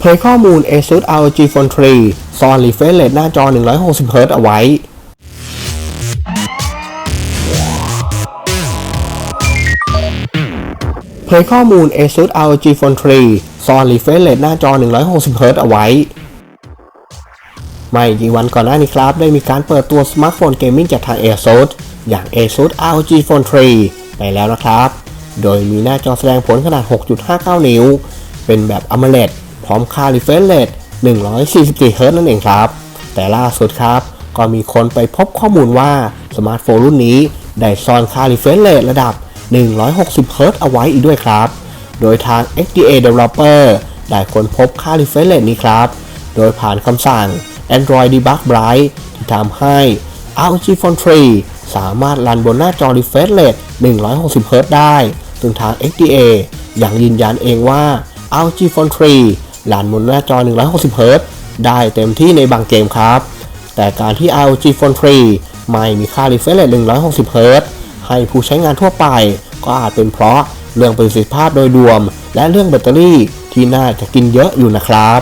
เผยข้อมูล ASUS ROG Phone 3 ซ่อน refresh rate หน้าจอ 160Hz เอาไว้เผยข้อมูล ASUS ROG Phone 3 ซ่อน refresh rate หน้าจอ 160Hz เอาไว้ไม่กี่วันก่อนหน้านี้ครับ ได้มีการเปิดตัวสมาร์ทโฟนเกมมิ่งจากทาง ASUS อย่าง ASUS ROG Phone 3 ไปแล้วนะครับ โดยมีหน้าจอแสดงผลขนาด 6.59 นิ้ว เป็นแบบ AMOLED พร้อมค่า refresh rate 144 Hz นั่นเองครับ แต่ล่าสุดครับ ก็มีคนไปพบข้อมูลว่าสมาร์ทโฟนรุ่นนี้ ได้ซ่อนค่า refresh rate ระดับ 160 Hz เอาไว้อีกด้วยครับ โดยทาง XDA Developer ได้ค้นพบค่า refresh rate นี้ครับ โดยผ่านคำสั่ง Android Debug Bright ที่ทำให้ ROG Phone 3 สามารถรันบนหน้าจอ refresh rate 160 Hz ได้ ซึ่งทาง XDA ยังยืนยันเองว่า ROG Phone 3 รันบนหน้าจอ 160 Hz ได้เต็มที่ในบางเกมครับ แต่การที่ ROG Phone 3 ไม่มีค่า refresh rate 160 Hz ให้ผู้ใช้งานทั่วไป ก็อาจเป็นเพราะเรื่องประสิทธิภาพโดยรวม และเรื่องแบตเตอรี่ที่น่าจะกินเยอะอยู่นะครับ